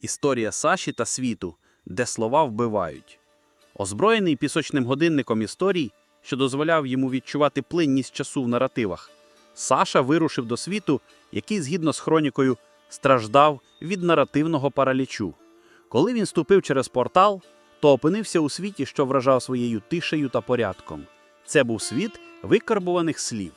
Історія Саші та світу, де слова вбивають. Озброєний пісочним годинником історій, що дозволяв йому відчувати плинність часу в наративах, Саша вирушив до світу, який, згідно з хронікою, страждав від наративного паралічу. Коли він ступив через портал, то опинився у світі, що вражав своєю тишею та порядком. Це був світ викарбуваних слів.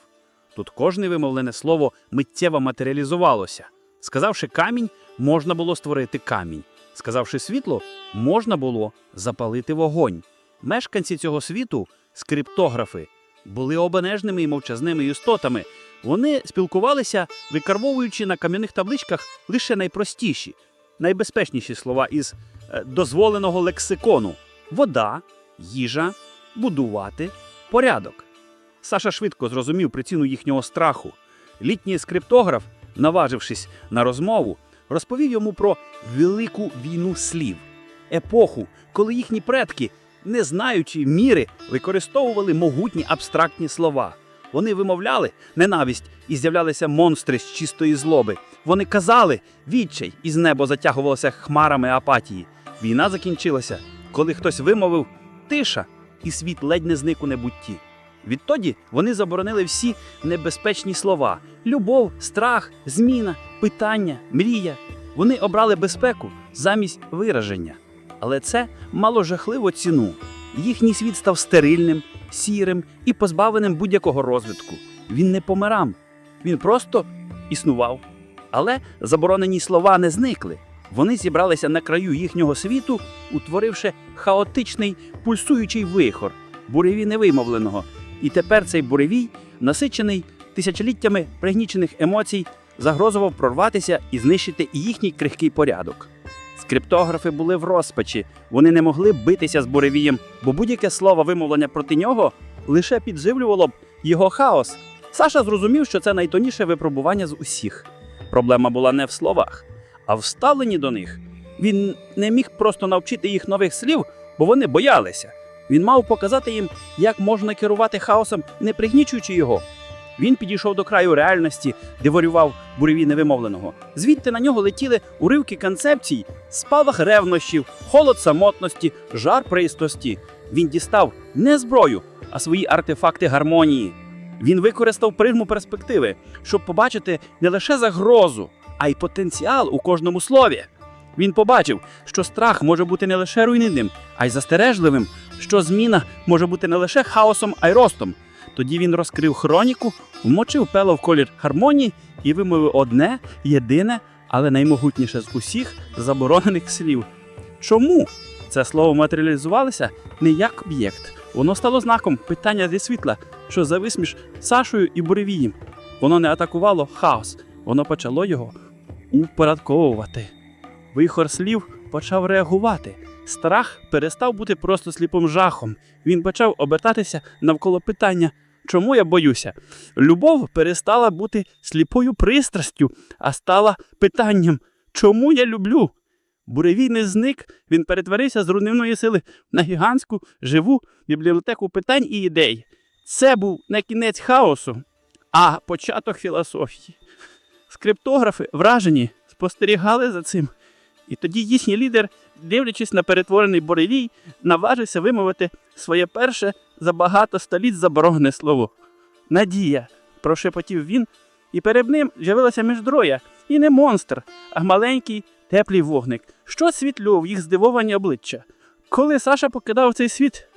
Тут кожне вимовлене слово миттєво матеріалізувалося. Сказавши камінь, можна було створити камінь. Сказавши світло, можна було запалити вогонь. Мешканці цього світу, скриптографи, були обережними і мовчазними істотами. Вони спілкувалися, викарбовуючи на кам'яних табличках лише найпростіші, найбезпечніші слова із е, дозволеного лексикону: вода, їжа, будувати, порядок. Саша швидко зрозумів причину їхнього страху. Літній скриптограф, наважившись на розмову, розповів йому про велику війну слів, епоху, коли їхні предки, не знаючи міри, використовували могутні абстрактні слова. Вони вимовляли ненависть і з'являлися монстри з чистої злоби. Вони казали відчай, і з неба затягувалося хмарами апатії. Війна закінчилася, коли хтось вимовив тиша, і світ ледь не зник у небутті. Відтоді вони заборонили всі небезпечні слова: любов, страх, зміна, питання, мрія. Вони обрали безпеку замість вираження. Але це мало жахливу ціну. Їхній світ став стерильним, сірим і позбавленим будь-якого розвитку. Він не помирав, він просто існував. Але заборонені слова не зникли. Вони зібралися на краю їхнього світу, утворивши хаотичний пульсуючий вихор, буревій невимовленого. І тепер цей буревій, насичений тисячоліттями пригнічених емоцій, загрозував прорватися і знищити їхній крихкий порядок. Скриптографи були в розпачі, вони не могли битися з буревієм, бо будь-яке слово вимовлення проти нього лише підживлювало б його хаос. Саша зрозумів, що це найтоніше випробування з усіх. Проблема була не в словах, а в ставленні до них. Він не міг просто навчити їх нових слів, бо вони боялися. Він мав показати їм, як можна керувати хаосом, не пригнічуючи його. Він підійшов до краю реальності, де ворював буревій невимовленого. Звідти на нього летіли уривки концепцій, спалах ревнощів, холод самотності, жар пристості. Він дістав не зброю, а свої артефакти гармонії. Він використав призму перспективи, щоб побачити не лише загрозу, а й потенціал у кожному слові. Він побачив, що страх може бути не лише руйнівним, а й застережливим, що зміна може бути не лише хаосом, а й ростом. Тоді він розкрив хроніку, вмочив пело в колір гармонії і вимовив одне, єдине, але наймогутніше з усіх заборонених слів. Чому це слово матеріалізувалося не як об'єкт? Воно стало знаком питання зі світла, що завис між Сашою і буревієм. Воно не атакувало хаос, воно почало його упорядковувати. Вихор слів почав реагувати. Страх перестав бути просто сліпим жахом. Він почав обертатися навколо питання, чому я боюся. Любов перестала бути сліпою пристрастю, а стала питанням, чому я люблю. Буревій не зник, він перетворився з руйнівної сили на гігантську живу бібліотеку питань і ідей. Це був не кінець хаосу, а початок філософії. Скриптографи, вражені, спостерігали за цим. І тоді їхній лідер, дивлячись на перетворений буревій, наважився вимовити своє перше за багато століть заборонене слово. Надія, прошепотів він, і перед ним з'явилася міждроя, і не монстр, а маленький теплий вогник, що освітлював їх здивовані обличчя. Коли Саша покидав цей світ,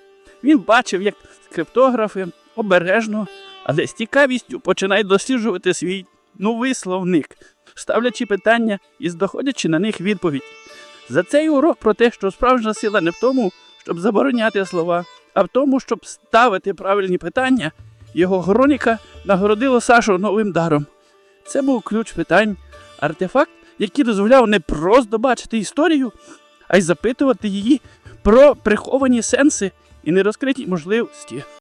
він бачив, як скриптографи обережно, але з цікавістю починають досліджувати свій новий словник, ставлячи питання і здоходячи на них відповідь. За цей урок про те, що справжня сила не в тому, щоб забороняти слова, а в тому, щоб ставити правильні питання, його хроніка нагородила Сашу новим даром. Це був ключ питань, артефакт, який дозволяв не просто бачити історію, а й запитувати її про приховані сенси і нерозкриті можливості.